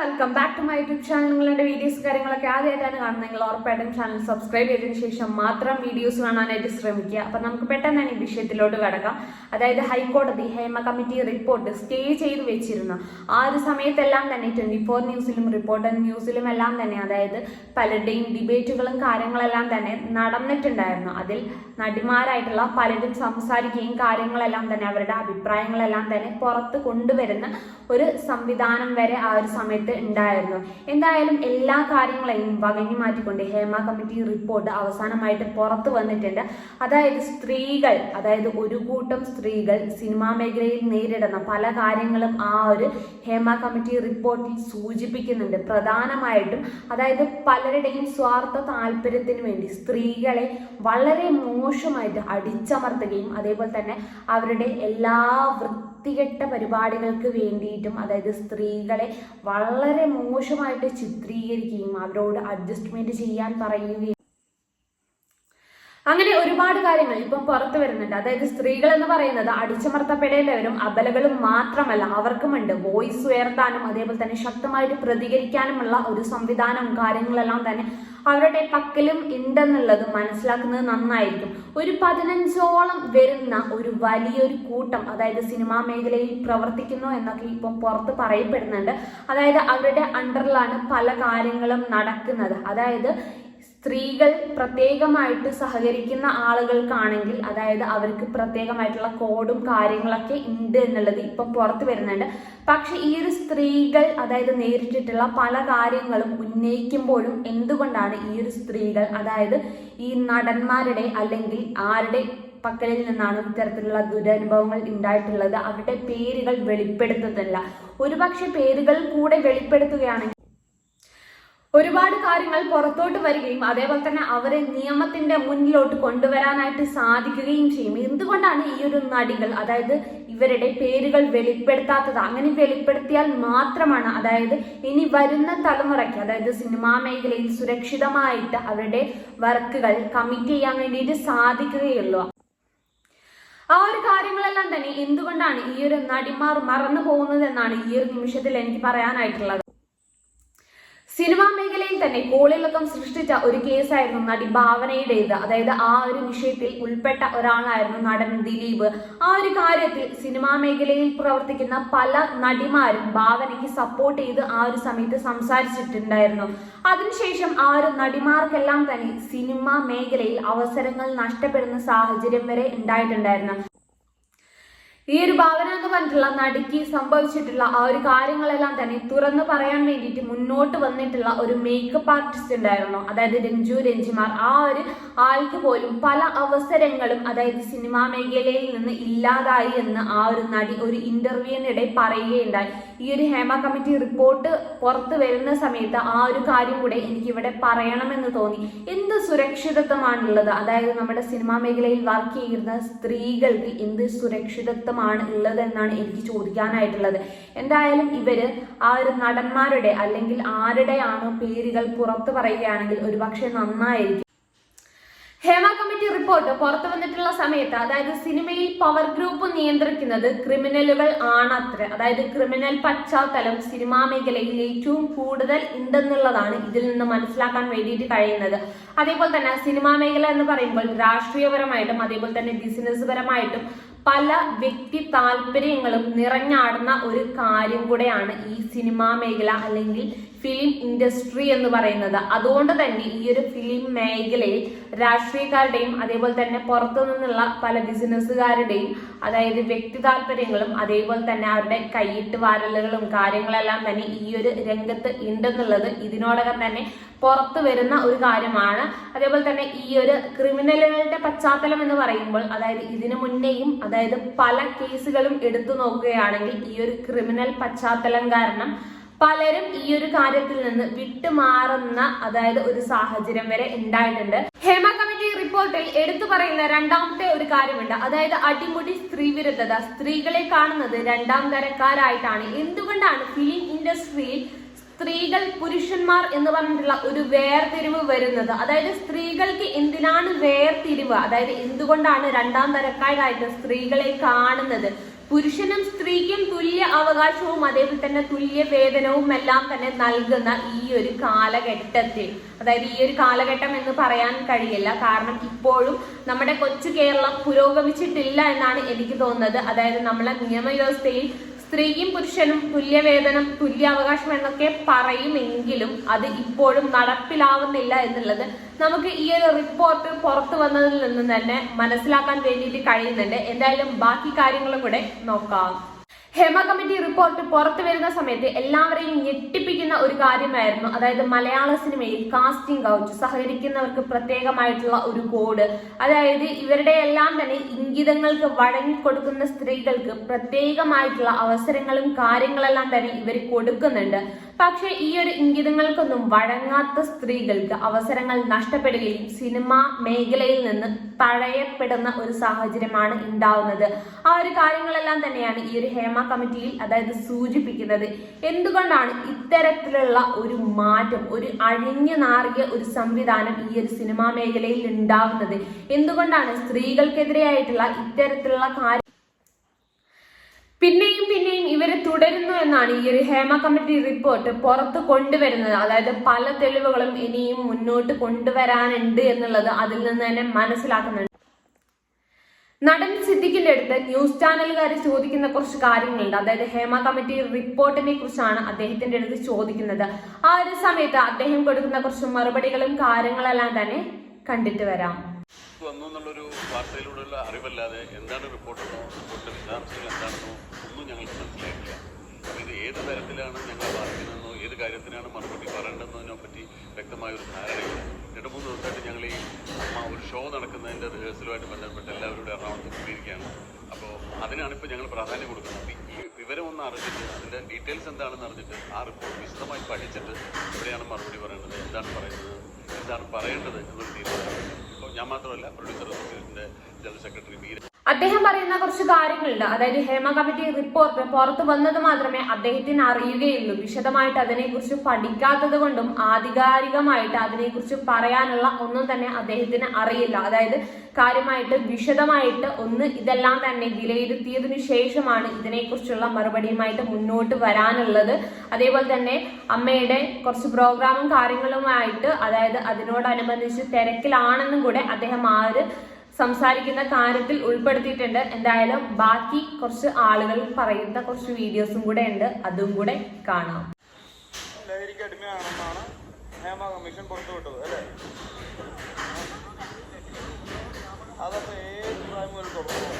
Welcome back to my YouTube channel നിങ്ങളുടെ videos കാര്യങ്ങളൊക്കെ ആദ്യമായിട്ടാണ് കാണുന്നത്. നിങ്ങൾ ഉറപ്പായിട്ടും ചാനൽ സബ്സ്ക്രൈബ് ചെയ്തതിനു ശേഷം മാത്രം വീഡിയോസ് കാണാനായിട്ട് ശ്രമിക്കുക. അപ്പൊ നമുക്ക് പെട്ടെന്ന് തന്നെ ഈ വിഷയത്തിലോട്ട് കടക്കാം. അതായത് ഹൈക്കോടതി ഹേമ കമ്മിറ്റി റിപ്പോർട്ട് സ്റ്റേ ചെയ്ത് വെച്ചിരുന്ന ആ ഒരു സമയത്തെല്ലാം തന്നെ ട്വന്റി ഫോർ ന്യൂസിലും റിപ്പോർട്ടർ ന്യൂസിലും എല്ലാം തന്നെ അതായത് പലരുടെയും ഡിബേറ്റുകളും കാര്യങ്ങളെല്ലാം തന്നെ നടന്നിട്ടുണ്ടായിരുന്നു. അതിൽ നടിമാരായിട്ടുള്ള പലരും സംസാരിക്കുകയും കാര്യങ്ങളെല്ലാം തന്നെ അവരുടെ അഭിപ്രായങ്ങളെല്ലാം തന്നെ പുറത്ത് കൊണ്ടുവരുന്ന ഒരു സംവിധാനം വരെ ആ ഒരു സമയത്ത് ഉണ്ടായിരുന്നു. എന്തായാലും എല്ലാ കാര്യങ്ങളെയും വകഞ്ഞു മാറ്റിക്കൊണ്ട് ഹേമ കമ്മിറ്റി റിപ്പോർട്ട് അവസാനമായിട്ട് പുറത്തു വന്നിട്ടുണ്ട്. അതായത് സ്ത്രീകൾ അതായത് ഒരു കൂട്ടം സ്ത്രീകൾ സിനിമാ മേഖലയിൽ നേരിടുന്ന പല കാര്യങ്ങളും ആ ഒരു ഹേമ കമ്മിറ്റി റിപ്പോർട്ടിൽ സൂചിപ്പിക്കുന്നുണ്ട്. പ്രധാനമായിട്ടും അതായത് പലരുടെയും സ്വാർത്ഥ താല്പര്യത്തിന് വേണ്ടി സ്ത്രീകളെ വളരെ മോശമായിട്ട് അടിച്ചമർത്തുകയും അതേപോലെ തന്നെ അവരുടെ എല്ലാ വൃത്തികെട്ട പരിപാടികൾക്ക് വേണ്ടിയിട്ടും അതായത് സ്ത്രീകളെ വളരെ മോശമായിട്ട് ചിത്രീകരിക്കുകയും അവരോട് അഡ്ജസ്റ്റ്മെന്റ് ചെയ്യാൻ പറയുകയും അങ്ങനെ ഒരുപാട് കാര്യങ്ങൾ ഇപ്പം പുറത്തു വരുന്നുണ്ട്. അതായത് സ്ത്രീകൾ എന്ന് പറയുന്നത് അടിച്ചമർത്തപ്പെടേണ്ടവരും അബലകളും മാത്രമല്ല അവർക്കുമുണ്ട് വോയിസ് ഉയർത്താനും അതേപോലെ തന്നെ ശക്തമായിട്ട് പ്രതികരിക്കാനുമുള്ള ഒരു സംവിധാനവും കാര്യങ്ങളെല്ലാം തന്നെ അവരുടെ പക്കലും ഉണ്ടെന്നുള്ളത് മനസ്സിലാക്കുന്നത് നന്നായിരിക്കും. ഒരു പതിനഞ്ചോളം വരുന്ന ഒരു വലിയൊരു കൂട്ടം അതായത് സിനിമാ മേഖലയിൽ പ്രവർത്തിക്കുന്നു എന്നൊക്കെ ഇപ്പം പുറത്ത് പറയപ്പെടുന്നുണ്ട്. അതായത് അവരുടെ അണ്ടറിലാണ് പല കാര്യങ്ങളും നടക്കുന്നത്. അതായത് സ്ത്രീകൾ പ്രത്യേകമായിട്ട് സഹകരിക്കുന്ന ആളുകൾക്കാണെങ്കിൽ അതായത് അവർക്ക് പ്രത്യേകമായിട്ടുള്ള കോഡും കാര്യങ്ങളൊക്കെ ഉണ്ട് എന്നുള്ളത് ഇപ്പം പുറത്ത് വരുന്നുണ്ട്. പക്ഷെ ഈ ഒരു സ്ത്രീകൾ അതായത് നേരിട്ടിട്ടുള്ള പല കാര്യങ്ങളും ഉന്നയിക്കുമ്പോഴും എന്തുകൊണ്ടാണ് ഈ ഒരു സ്ത്രീകൾ അതായത് ഈ നടന്മാരുടെ അല്ലെങ്കിൽ ആരുടെ പക്കലിൽ നിന്നാണ് ഇത്തരത്തിലുള്ള ദുരനുഭവങ്ങൾ ഉണ്ടായിട്ടുള്ളത് അവരുടെ പേരുകൾ വെളിപ്പെടുത്തുന്നില്ല. ഒരുപക്ഷെ പേരുകൾ കൂടെ വെളിപ്പെടുത്തുകയാണെങ്കിൽ ഒരുപാട് കാര്യങ്ങൾ പുറത്തോട്ട് വരികയും അതേപോലെ തന്നെ അവരെ നിയമത്തിന്റെ മുന്നിലോട്ട് കൊണ്ടുവരാനായിട്ട് സാധിക്കുകയും ചെയ്യും. എന്തുകൊണ്ടാണ് ഈ ഒരു നടികൾ അതായത് ഇവരുടെ പേരുകൾ വെളിപ്പെടുത്താത്തത്? അങ്ങനെ വെളിപ്പെടുത്തിയാൽ മാത്രമാണ് അതായത് ഇനി വരുന്ന തലമുറയ്ക്ക് അതായത് സിനിമാ മേഖലയിൽ സുരക്ഷിതമായിട്ട് അവരുടെ വർക്കുകൾ കമ്മിറ്റ് ചെയ്യാൻ വേണ്ടിയിട്ട് സാധിക്കുകയുള്ളൂ. ആ ഒരു കാര്യങ്ങളെല്ലാം തന്നെ എന്തുകൊണ്ടാണ് ഈ ഒരു നടിമാർ മറന്നു പോകുന്നത് എന്നാണ് ഈ ഒരു നിമിഷത്തിൽ എനിക്ക് പറയാനായിട്ടുള്ളത്. സിനിമാ മേഖലയിൽ തന്നെ കോളിളക്കം സൃഷ്ടിച്ച ഒരു കേസായിരുന്നു നടി ഭാവനയുടേത്. അതായത് ആ ഒരു വിഷയത്തിൽ ഉൾപ്പെട്ട ഒരാളായിരുന്നു നടൻ ദിലീപ്. ആ ഒരു കാര്യത്തിൽ സിനിമാ മേഖലയിൽ പ്രവർത്തിക്കുന്ന പല നടിമാരും ഭാവനയ്ക്ക് സപ്പോർട്ട് ചെയ്ത് ആ ഒരു സമയത്ത് സംസാരിച്ചിട്ടുണ്ടായിരുന്നു. അതിനുശേഷം ആ ഒരു നടിമാർക്കെല്ലാം തന്നെ സിനിമാ മേഖലയിൽ അവസരങ്ങൾ നഷ്ടപ്പെടുന്ന സാഹചര്യം വരെ ഉണ്ടായിട്ടുണ്ടായിരുന്നു. ഈ ഒരു ഭാവന എന്ന് സംഭവിച്ചിട്ടുള്ള ആ ഒരു കാര്യങ്ങളെല്ലാം തന്നെ തുറന്നു പറയാൻ വേണ്ടിയിട്ട് മുന്നോട്ട് വന്നിട്ടുള്ള ഒരു മേക്കപ്പ് ആർട്ടിസ്റ്റ് ഉണ്ടായിരുന്നു. അതായത് രഞ്ജു രഞ്ജിമാർ. ആ ഒരു ആൾക്ക് പോലും പല അവസരങ്ങളും അതായത് സിനിമാ മേഖലയിൽ നിന്ന് ഇല്ലാതായി എന്ന് ആ ഒരു നടി ഒരു ഇന്റർവ്യൂവിനിടെ പറയുകയുണ്ടായി. ഈ ഒരു ഹേമ കമ്മിറ്റി റിപ്പോർട്ട് പുറത്ത് വരുന്ന സമയത്ത് ആ ഒരു കാര്യം കൂടെ എനിക്ക് ഇവിടെ പറയണമെന്ന് തോന്നി. എന്ത് സുരക്ഷിതത്വമാണുള്ളത്? അതായത് നമ്മുടെ സിനിമാ മേഖലയിൽ വർക്ക് ചെയ്യുന്ന സ്ത്രീകൾക്ക് എന്ത് സുരക്ഷിതത്വം ആണ് ഉള്ളത് എന്നാണ് എനിക്ക് ചോദിക്കാനായിട്ടുള്ളത്. എന്തായാലും ഇവർ ആ ഒരു നടന്മാരുടെ അല്ലെങ്കിൽ ആരുടെയാണോ പേരുകൾ പുറത്തു പറയുകയാണെങ്കിൽ ഒരുപക്ഷെ നന്നായിരിക്കും. ഹേമ കമ്മിറ്റി റിപ്പോർട്ട് പുറത്തു വന്നിട്ടുള്ള സമയത്ത് അതായത് സിനിമയിൽ പവർ ഗ്രൂപ്പ് നിയന്ത്രിക്കുന്നത് ക്രിമിനലുകൾ ആണത്ര. അതായത് ക്രിമിനൽ പശ്ചാത്തലം സിനിമാ മേഖലയിൽ ഏറ്റവും കൂടുതൽ ഉണ്ടെന്നുള്ളതാണ് ഇതിൽ നിന്ന് മനസ്സിലാക്കാൻ വേണ്ടിയിട്ട് കഴിയുന്നത്. അതേപോലെ തന്നെ സിനിമാ മേഖല എന്ന് പറയുമ്പോൾ രാഷ്ട്രീയപരമായിട്ടും അതേപോലെ തന്നെ ബിസിനസ് പരമായിട്ടും പല വ്യക്തി താല്പര്യങ്ങളും നിറഞ്ഞാടുന്ന ഒരു കാര്യം കൂടെയാണ് ഈ സിനിമാ മേഖല അല്ലെങ്കിൽ ഫിലിം ഇൻഡസ്ട്രി എന്ന് പറയുന്നത്. അതുകൊണ്ട് തന്നെ ഈ ഒരു ഫിലിം മേഖലയിൽ രാഷ്ട്രീയക്കാരുടെയും അതേപോലെ തന്നെ പുറത്തു നിന്നുള്ള പല ബിസിനസ്സുകാരുടെയും അതായത് വ്യക്തി താല്പര്യങ്ങളും അതേപോലെ തന്നെ അവരുടെ കൈയിട്ട് വാരലുകളും കാര്യങ്ങളെല്ലാം തന്നെ ഈ ഒരു രംഗത്ത് ഉണ്ടെന്നുള്ളത് ഇതിനോടകം തന്നെ പുറത്തു വരുന്ന ഒരു കാര്യമാണ്. അതേപോലെ തന്നെ ഈ ഒരു ക്രിമിനലുകളുടെ പശ്ചാത്തലം എന്ന് പറയുമ്പോൾ അതായത് ഇതിനു മുന്നേയും അതായത് പല കേസുകളും എടുത്തു നോക്കുകയാണെങ്കിൽ ഈ ഒരു ക്രിമിനൽ പശ്ചാത്തലം കാരണം പലരും ഈ ഒരു കാര്യത്തിൽ നിന്ന് വിട്ടുമാറുന്ന അതായത് ഒരു സാഹചര്യം വരെ ഉണ്ടായിട്ടുണ്ട്. ഹേമ കമ്മിറ്റി റിപ്പോർട്ടിൽ എടുത്തു പറയുന്ന രണ്ടാമത്തെ ഒരു കാര്യമുണ്ട്. അതായത് അടിമുടി സ്ത്രീ വിരുദ്ധത. സ്ത്രീകളെ കാണുന്നത് രണ്ടാം തരക്കാരായിട്ടാണ്. എന്തുകൊണ്ടാണ് ഫിലിം ഇൻഡസ്ട്രിയിൽ സ്ത്രീകൾ പുരുഷന്മാർ എന്ന് പറഞ്ഞിട്ടുള്ള ഒരു വേർതിരിവ് വരുന്നത്. അതായത് സ്ത്രീകൾക്ക് എന്തിനാണ് വേർതിരിവ്? അതായത് എന്തുകൊണ്ടാണ് രണ്ടാം തരക്കാരായിട്ട് സ്ത്രീകളെ കാണുന്നത്? പുരുഷനും സ്ത്രീക്കും തുല്യ അവകാശവും അതേപോലെ തന്നെ തുല്യ വേതനവും എല്ലാം തന്നെ നൽകുന്ന ഈ ഒരു കാലഘട്ടത്തിൽ. അതായത് ഈ ഒരു കാലഘട്ടം എന്ന് പറയാൻ കഴിയില്ല. കാരണം ഇപ്പോഴും നമ്മുടെ കൊച്ചു കേരളം പുരോഗമിച്ചിട്ടില്ല എന്നാണ് എനിക്ക് തോന്നുന്നത്. അതായത് നമ്മളെ നിയമവ്യവസ്ഥയിൽ സ്ത്രീയും പുരുഷനും തുല്യവേതനം തുല്യ അവകാശം എന്നൊക്കെ പറയുമെങ്കിലും അത് ഇപ്പോഴും നടപ്പിലാവുന്നില്ല എന്നുള്ളത് നമുക്ക് ഈ ഒരു റിപ്പോർട്ട് പുറത്തു വന്നതിൽ നിന്ന് തന്നെ മനസ്സിലാക്കാൻ വേണ്ടിയിട്ട് കഴിയുന്നുണ്ട്. എന്തായാലും ബാക്കി കാര്യങ്ങളും കൂടെ നോക്കാം. ഹേമ കമ്മിറ്റി റിപ്പോർട്ട് പുറത്തു വരുന്ന സമയത്ത് എല്ലാവരെയും ഞെട്ടിപ്പിക്കുന്ന ഒരു കാര്യമായിരുന്നു. അതായത് മലയാള സിനിമയിൽ കാസ്റ്റിംഗ് കൗച്ച് സഹകരിക്കുന്നവർക്ക് പ്രത്യേകമായിട്ടുള്ള ഒരു കോഡ്. അതായത് ഇവരുടെ എല്ലാം തന്നെ ഇംഗിതങ്ങൾക്ക് വഴങ്ങിക്കൊടുക്കുന്ന സ്ത്രീകൾക്ക് പ്രത്യേകമായിട്ടുള്ള അവസരങ്ങളും കാര്യങ്ങളെല്ലാം തന്നെ ഇവർ കൊടുക്കുന്നുണ്ട്. പക്ഷേ ഈ ഒരു ഇംഗിതങ്ങൾക്കൊന്നും വഴങ്ങാത്ത സ്ത്രീകൾക്ക് അവസരങ്ങൾ നഷ്ടപ്പെടുകയും സിനിമ മേഖലയിൽ നിന്ന് തഴയപ്പെടുന്ന ഒരു സാഹചര്യമാണ് ഉണ്ടാവുന്നത്. ആ ഒരു കാര്യങ്ങളെല്ലാം തന്നെയാണ് ഈ ഒരു ഹേമ കമ്മിറ്റിയിൽ അതായത് സൂചിപ്പിക്കുന്നത്. എന്തുകൊണ്ടാണ് ഇത്തരത്തിലുള്ള ഒരു മാറ്റം ഒരു അഴിഞ്ഞു നാറിയ ഒരു സംവിധാനം ഈ ഒരു സിനിമാ മേഖലയിൽ ഉണ്ടാവുന്നത്? എന്തുകൊണ്ടാണ് സ്ത്രീകൾക്കെതിരെയായിട്ടുള്ള ഇത്തരത്തിലുള്ള കാര്യം പിന്നെയും പിന്നെയും ഇവർ തുടരുന്നു എന്നാണ് ഈ ഒരു ഹേമ കമ്മിറ്റി റിപ്പോർട്ട് പുറത്ത് കൊണ്ടുവരുന്നത്. അതായത് പല തെളിവുകളും ഇനിയും മുന്നോട്ട് കൊണ്ടുവരാനുണ്ട് എന്നുള്ളത് അതിൽ നിന്ന് തന്നെ മനസ്സിലാക്കുന്നുണ്ട്. നടൻ സിദ്ദിഖിന്റെ അടുത്ത് ന്യൂസ് ചാനലുകാർ ചോദിക്കുന്ന കുറച്ച് കാര്യങ്ങളുണ്ട്. അതായത് ഹേമ കമ്മിറ്റി റിപ്പോർട്ടിനെ കുറിച്ചാണ് അദ്ദേഹത്തിന്റെ അടുത്ത് ചോദിക്കുന്നത്. ആ ഒരു സമയത്ത് അദ്ദേഹം കൊടുക്കുന്ന കുറച്ച് മറുപടികളും കാര്യങ്ങളെല്ലാം തന്നെ കണ്ടിട്ട് വരാം. വന്നു എന്നുള്ളൊരു വാർത്തയിലൂടെയുള്ള അറിവല്ലാതെ എന്താണ് റിപ്പോർട്ടെന്നോ റിപ്പോർട്ടിന്റെ വിശദാംശങ്ങൾ എന്താണെന്നോ ഒന്നും ഞങ്ങൾക്ക് മനസ്സിലായിട്ടില്ല അപ്പോൾ ഇത് ഏത് തരത്തിലാണ് ഞങ്ങൾ ബാധിക്കുന്നതെന്നോ ഏത് കാര്യത്തിനാണ് മറുപടി പറയേണ്ടതെന്നതിനെ പറ്റി വ്യക്തമായ ഒരു ധാരണയില്ല രണ്ട് മൂന്ന് ദിവസമായിട്ട് ഞങ്ങൾ ഈ ഒരു ഷോ നടക്കുന്നതിന്റെ റിഹേഴ്സലുമായിട്ട് ബന്ധപ്പെട്ട് എല്ലാവരുടെ എറണാകുളത്ത് കൂടിയിരിക്കുകയാണ്. അപ്പോൾ അതിനാണ് ഇപ്പോൾ ഞങ്ങൾ പ്രാധാന്യം കൊടുക്കുന്നത്. ഈ വിവരം ഒന്ന് അറിഞ്ഞിട്ട് അതിന്റെ ഡീറ്റെയിൽസ് എന്താണെന്ന് അറിഞ്ഞിട്ട് ആ റിപ്പോർട്ട് വിശദമായി പഠിച്ചിട്ട് എവിടെയാണ് മറുപടി പറയേണ്ടത്. എന്താണ് പറയുന്നത് എന്താണ് പറയേണ്ടത് എന്നൊരു തീരുമാനം. ഇപ്പോൾ ഞാൻ മാത്രമല്ല പ്രൊഡ്യൂസർ അസോസിയേഷന്റെ ജനറൽ സെക്രട്ടറി മീര അദ്ദേഹം പറയുന്ന കുറച്ച് കാര്യങ്ങളുണ്ട്. അതായത് ഹേമ കമ്മിറ്റി റിപ്പോർട്ട് പുറത്തു വന്നത് മാത്രമേ അദ്ദേഹത്തിന് അറിയുകയുള്ളൂ. വിശദമായിട്ട് അതിനെക്കുറിച്ച് പഠിക്കാത്തത് കൊണ്ടും ആധികാരികമായിട്ട് അതിനെക്കുറിച്ച് പറയാനുള്ള ഒന്നും തന്നെ അദ്ദേഹത്തിന് അറിയില്ല. അതായത് കാര്യമായിട്ട് വിശദമായിട്ട് ഒന്ന് ഇതെല്ലാം തന്നെ വിലയിരുത്തിയതിനു ശേഷമാണ് ഇതിനെക്കുറിച്ചുള്ള മറുപടിയുമായിട്ട് മുന്നോട്ട് വരാനുള്ളത്. അതേപോലെ തന്നെ അമ്മയുടെ കുറച്ച് പ്രോഗ്രാമും കാര്യങ്ങളുമായിട്ട് അതായത് അതിനോടനുബന്ധിച്ച് തിരക്കിലാണെന്നും കൂടെ അദ്ദേഹം ആ ഒരു സംസാരിക്കുന്ന കാര്യത്തിൽ ഉൾപ്പെടുത്തിയിട്ടുണ്ട്. എന്തായാലും ബാക്കി കുറച്ച് ആളുകൾ പറയുന്ന കുറച്ച് വീഡിയോസും കൂടെ ഉണ്ട്. അതും കൂടെ കാണാം. ലഹരിക്ക് കമ്മീഷൻ അല്ലേ? ഏത് പ്രായം മുതൽ തുടങ്ങണം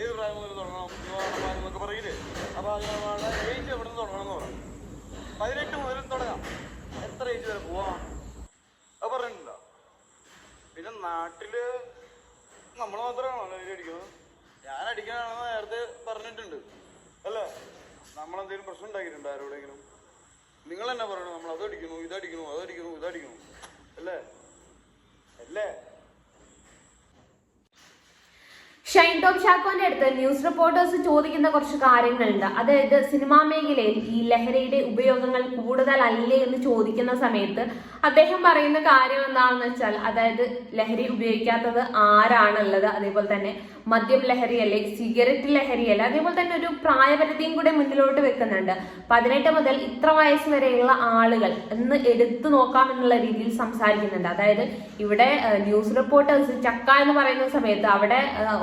ഏത് പ്രായം മുതൽ തുടങ്ങണം അപ്പൊ അതിനുള്ള പതിനെട്ട് മുതൽ തുടങ്ങാം എത്ര ഏജ് വരെ പോവാം അത് പറഞ്ഞിട്ടില്ല പിന്നെ നാട്ടിൽ നമ്മൾ മാത്രമാണോ ലഹരി അടിക്കുന്നത് ഞാൻ അടിക്കാനാണെന്ന് നേരത്തെ പറഞ്ഞിട്ടുണ്ട് അല്ലേ നമ്മളെന്തെങ്കിലും പ്രശ്നം ഉണ്ടാക്കിയിട്ടുണ്ടോ ആരോടെങ്കിലും? നിങ്ങൾ തന്നെ പറയണം നമ്മൾ അതടിക്കുന്നു ഇതടിക്കുന്നു അതടിക്കുന്നു ഇതടിക്കുന്നു അല്ലേ? അല്ലേ? ഷൈൻ ടോം ഷാക്കോന്റെ അടുത്ത് ന്യൂസ് റിപ്പോർട്ടേഴ്സ് ചോദിക്കുന്ന കുറച്ച് കാര്യങ്ങളുണ്ട്. അതായത് സിനിമാ മേഖലയിൽ ഈ ലഹരിയുടെ ഉപയോഗങ്ങൾ കൂടുതലല്ലേ എന്ന് ചോദിക്കുന്ന സമയത്ത് അദ്ദേഹം പറയുന്ന കാര്യം എന്താണെന്ന് വെച്ചാൽ അതായത് ലഹരി ഉപയോഗിക്കാത്തത് ആരാണുള്ളത്? അതേപോലെ തന്നെ മദ്യം ലഹരിയല്ലേ സിഗരറ്റ് ലഹരിയല്ല അതേപോലെ തന്നെ ഒരു പ്രായപരിധിയും കൂടെ മുന്നിലോട്ട് വെക്കുന്നുണ്ട്. പതിനെട്ട് മുതൽ ഇത്ര വയസ്സ് വരെയുള്ള ആളുകൾ എന്ന് എടുത്തു നോക്കാം എന്നുള്ള രീതിയിൽ സംസാരിക്കുന്നുണ്ട്. അതായത് ഇവിടെ ന്യൂസ് റിപ്പോർട്ടേഴ്സ് ചക്ക എന്ന് പറയുന്ന സമയത്ത് അവിടെ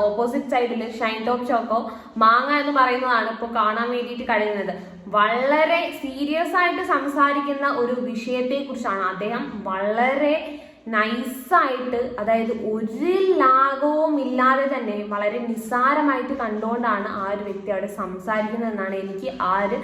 ഓപ്പോസിറ്റ് സൈഡിൽ ഷൈൻ ടോപ്പ് ചോക്കോ മാങ്ങ എന്ന് പറയുന്നതാണ് ഇപ്പോൾ കാണാൻ വേണ്ടിയിട്ട് കഴിയുന്നത്. വളരെ സീരിയസ് ആയിട്ട് സംസാരിക്കുന്ന ഒരു വിഷയത്തെ കുറിച്ചാണ് അദ്ദേഹം വളരെ നൈസായിട്ട് അതായത് ഒരു ലാഘവും ഇല്ലാതെ തന്നെ വളരെ നിസ്സാരമായിട്ട് കണ്ടുകൊണ്ടാണ് ആ ഒരു വ്യക്തി അവിടെ സംസാരിക്കുന്നതെന്നാണ് എനിക്ക് ആ ഒരു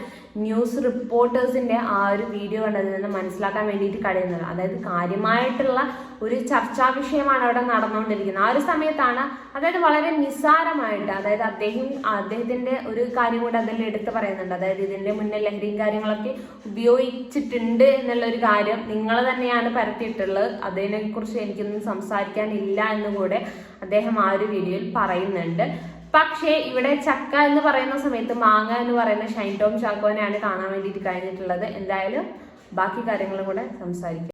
ന്യൂസ് റിപ്പോർട്ടേഴ്സിന്റെ ആ ഒരു വീഡിയോ കണ്ടതിൽ നിന്ന് മനസ്സിലാക്കാൻ വേണ്ടിയിട്ട് കഴിയുന്നത്. അതായത് കാര്യമായിട്ടുള്ള ഒരു ചർച്ചാ വിഷയമാണ് അവിടെ നടന്നുകൊണ്ടിരിക്കുന്നത്. ആ ഒരു സമയത്താണ് അതായത് വളരെ നിസ്സാരമായിട്ട് അതായത് അദ്ദേഹം അദ്ദേഹത്തിന്റെ ഒരു കാര്യം കൂടെ അതിൽ എടുത്ത് പറയുന്നുണ്ട്. അതായത് ഇതിന്റെ മുന്നേ ലഹരിയും കാര്യങ്ങളൊക്കെ ഉപയോഗിച്ചിട്ടുണ്ട് എന്നുള്ള ഒരു കാര്യം നിങ്ങൾ തന്നെയാണ് പരത്തിയിട്ടുള്ളത്. അതിനെക്കുറിച്ച് എനിക്കൊന്നും സംസാരിക്കാനില്ല എന്നുകൂടെ അദ്ദേഹം ആ ഒരു വീഡിയോയിൽ പറയുന്നുണ്ട്. പക്ഷേ ഇവിടെ ചക്ക എന്ന് പറയുന്ന സമയത്ത് മാങ്ങ എന്ന് പറയുന്ന ഷൈൻ ടോം ചാക്കോനെയാണ് കാണാൻ വേണ്ടിയിട്ട് കഴിഞ്ഞിട്ടുള്ളത്. എന്തായാലും ബാക്കി കാര്യങ്ങളും കൂടെ സംസാരിക്കാം.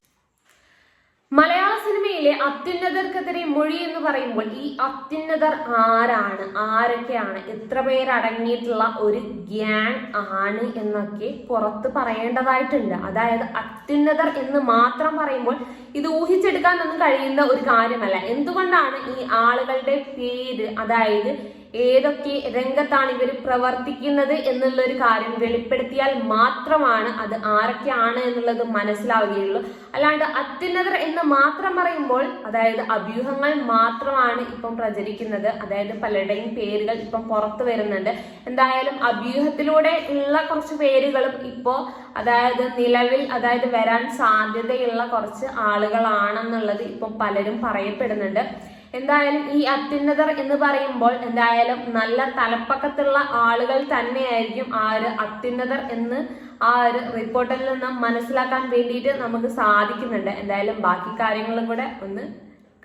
മലയാള സിനിമയിലെ അത്യുന്നതർക്കെതിരെ മൊഴി എന്ന് പറയുമ്പോൾ ഈ അത്യുന്നതർ ആരാണ്? ആരൊക്കെയാണ്? എത്ര പേരടങ്ങിയിട്ടുള്ള ഒരു ഗ്യാങ് ആണ് എന്നൊക്കെ പുറത്ത് പറയേണ്ടതായിട്ടുണ്ട്. അതായത് അത്യുന്നതർ എന്ന് മാത്രം പറയുമ്പോൾ ഇത് ഊഹിച്ചെടുക്കാനൊന്നും കഴിയുന്ന ഒരു കാര്യമല്ല. എന്തുകൊണ്ടാണ് ഈ ആളുകളുടെ പേര് അതായത് ഏതൊക്കെ രംഗത്താണ് ഇവർ പ്രവർത്തിക്കുന്നത് എന്നുള്ള ഒരു കാര്യം വെളിപ്പെടുത്തിയാൽ മാത്രമാണ് അത് ആരൊക്കെയാണ് എന്നുള്ളത് മനസ്സിലാവുകയുള്ളൂ. അല്ലാണ്ട് അത്യുന്നതർ എന്ന് മാത്രം പറയുമ്പോൾ അതായത് അഭ്യൂഹങ്ങൾ മാത്രമാണ് ഇപ്പം പ്രചരിക്കുന്നത്. അതായത് പലരുടെയും പേരുകൾ ഇപ്പം പുറത്തു വരുന്നുണ്ട്. എന്തായാലും അഭ്യൂഹത്തിലൂടെ ഉള്ള കുറച്ച് പേരുകളും ഇപ്പോൾ അതായത് നിലവിൽ അതായത് വരാൻ സാധ്യതയുള്ള കുറച്ച് ആളുകളാണെന്നുള്ളത് ഇപ്പം പലരും പറയപ്പെടുന്നുണ്ട്. എന്തായാലും ഈ അത്യുന്നതർ എന്ന് പറയുമ്പോൾ എന്തായാലും നല്ല തലപ്പക്കത്തുള്ള ആളുകൾ തന്നെയായിരിക്കും ആ ഒരു അത്യുന്നതർ എന്ന് ആ ഒരു റിപ്പോർട്ടിൽ നിന്ന് മനസ്സിലാക്കാൻ വേണ്ടിയിട്ട് നമുക്ക് സാധിക്കുന്നുണ്ട്. എന്തായാലും ബാക്കി കാര്യങ്ങളും കൂടെ ഒന്ന്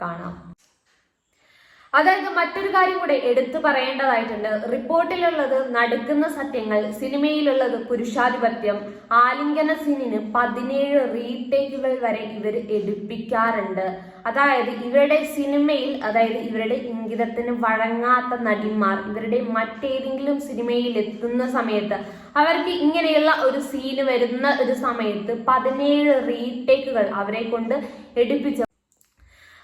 കാണാം. അതായത് മറ്റൊരു കാര്യം കൂടെ എടുത്തു പറയേണ്ടതായിട്ടുണ്ട്. റിപ്പോർട്ടിലുള്ളത് നടക്കുന്ന സത്യങ്ങൾ സിനിമയിലുള്ളത് പുരുഷാധിപത്യം ആലിംഗന സീനിന് പതിനേഴ് റീടേക്കുകൾ വരെ ഇവർ എടുപ്പിക്കാറുണ്ട്. അതായത് ഇവരുടെ സിനിമയിൽ അതായത് ഇവരുടെ ഇംഗിതത്തിന് വഴങ്ങാത്ത നടിമാർ ഇവരുടെ മറ്റേതെങ്കിലും സിനിമയിൽ എത്തുന്ന സമയത്ത് അവർക്ക് ഇങ്ങനെയുള്ള ഒരു സീന് വരുന്ന ഒരു സമയത്ത് പതിനേഴ് റീടേക്കുകൾ അവരെ കൊണ്ട് എടുപ്പിച്ച്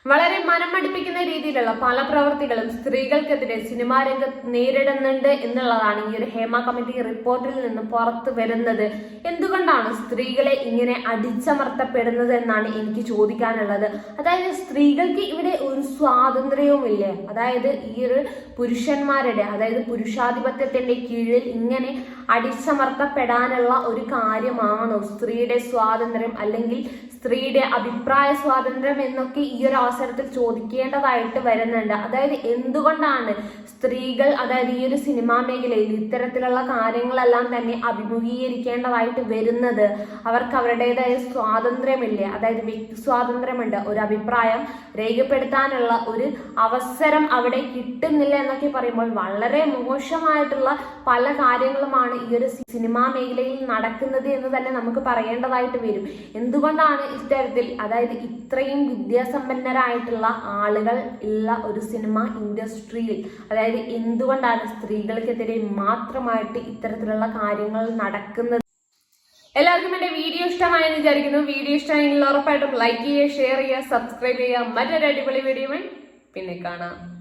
വളരെ മനമടിപ്പിക്കുന്ന രീതിയിലുള്ള പല പ്രവർത്തികളും സ്ത്രീകൾക്കെതിരെ സിനിമാ രംഗത്ത് നേരിടുന്നുണ്ട് എന്നുള്ളതാണ് ഈ ഒരു ഹേമ കമ്മിറ്റി റിപ്പോർട്ടിൽ നിന്ന് പുറത്തു വരുന്നത്. എന്തുകൊണ്ടാണ് സ്ത്രീകളെ ഇങ്ങനെ അടിച്ചമർത്തപ്പെടുന്നത് എന്നാണ് എനിക്ക് ചോദിക്കാനുള്ളത്. അതായത് സ്ത്രീകൾക്ക് ഇവിടെ ഒരു സ്വാതന്ത്ര്യവുമില്ലേ? അതായത് ഈ ഒരു പുരുഷന്മാരുടെ അതായത് പുരുഷാധിപത്യത്തിന്റെ കീഴിൽ ഇങ്ങനെ അടിച്ചമർത്തപ്പെടാനുള്ള ഒരു കാര്യമാണോ? സ്ത്രീയുടെ സ്വാതന്ത്ര്യം അല്ലെങ്കിൽ സ്ത്രീയുടെ അഭിപ്രായ സ്വാതന്ത്ര്യം എന്നൊക്കെ ഈ ഒരു അവസരത്തിൽ ചോദിക്കേണ്ടതായിട്ട് വരുന്നുണ്ട്. അതായത് എന്തുകൊണ്ടാണ് സ്ത്രീകൾ അതായത് ഈ ഒരു സിനിമാ മേഖലയിൽ ഇത്തരത്തിലുള്ള കാര്യങ്ങളെല്ലാം തന്നെ അഭിമുഖീകരിക്കേണ്ടതായിട്ട് വരുന്നത്? അവർക്ക് അവരുടേതായ സ്വാതന്ത്ര്യമില്ലേ? അതായത് വ്യക്തി സ്വാതന്ത്ര്യമുണ്ട്. ഒരു അഭിപ്രായം രേഖപ്പെടുത്താനുള്ള ഒരു അവസരം അവിടെ കിട്ടുന്നില്ല എന്നൊക്കെ പറയുമ്പോൾ വളരെ മോശമായിട്ടുള്ള പല കാര്യങ്ങളുമാണ് ഈ ഒരു സിനിമാ മേഖലയിൽ നടക്കുന്നത് എന്ന് തന്നെ നമുക്ക് പറയേണ്ടതായിട്ട് വരും. എന്തുകൊണ്ടാണ് ഇത്തരത്തിൽ അതായത് ഇത്രയും വിദ്യാസമ്പന്നരായിട്ടുള്ള ആളുകൾ ഉള്ള ഒരു സിനിമ ഇൻഡസ്ട്രിയിൽ അതായത് എന്തുകൊണ്ടാണ് സ്ത്രീകൾക്കെതിരെ മാത്രമായിട്ട് ഇത്തരത്തിലുള്ള കാര്യങ്ങൾ നടക്കുന്നത്? എല്ലാവർക്കും എന്റെ വീഡിയോ ഇഷ്ടമായെന്ന് വിചാരിക്കുന്നു. വീഡിയോ ഇഷ്ടമായെങ്കിൽ ഉറപ്പായിട്ടും ലൈക്ക് ചെയ്യുക ഷെയർ ചെയ്യുക സബ്സ്ക്രൈബ് ചെയ്യുക. മറ്റൊരു അടിപൊളി വീഡിയോ പിന്നെ കാണാം.